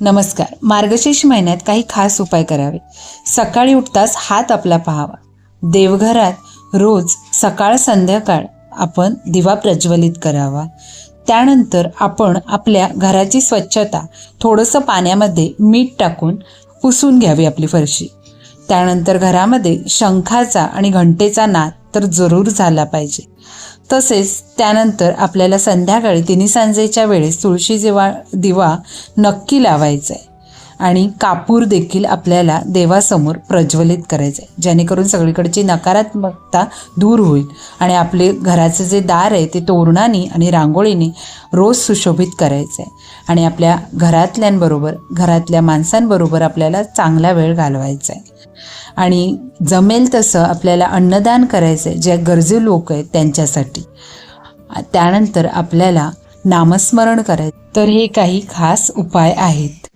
नमस्कार. मार्गशीर्ष महिन्यात काही खास उपाय करावे. सकाळी उठताच हात आपला पाहावा. देवघरात रोज सकाळ संध्याकाळ आपण दिवा प्रज्वलित करावा. त्यानंतर आपण आपल्या घराची स्वच्छता थोडंसं पाण्यामध्ये मीठ टाकून पुसून घ्यावी आपली फरशी. त्यानंतर घरामध्ये शंखाचा आणि घंटेचा नाद तर जरूर झाला पाहिजे. तसेच त्यानंतर आपल्याला संध्याकाळी तिन्ही सांजेच्या वेळेस तुळशी दिवा दिवा नक्की लावायचा आहे आणि कापूर देखील आपल्याला देवासमोर प्रज्वलित करायचं आहे जेणेकरून सगळीकडची नकारात्मकता दूर होईल. आणि आपले घराचं जे दार आहे ते तोरणाने आणि रांगोळीने रोज सुशोभित करायचं. आहे आणि आपल्या घरातल्यांबरोबर घरातल्या माणसांबरोबर आपल्याला चांगला वेळ घालवायचा. आहे आणि जमेल तसं आपल्याला अन्नदान करायचं आहे जे गरजू लोक आहेत त्यांच्यासाठी. त्यानंतर आपल्याला नामस्मरण करायचं. तर हे काही खास उपाय आहेत.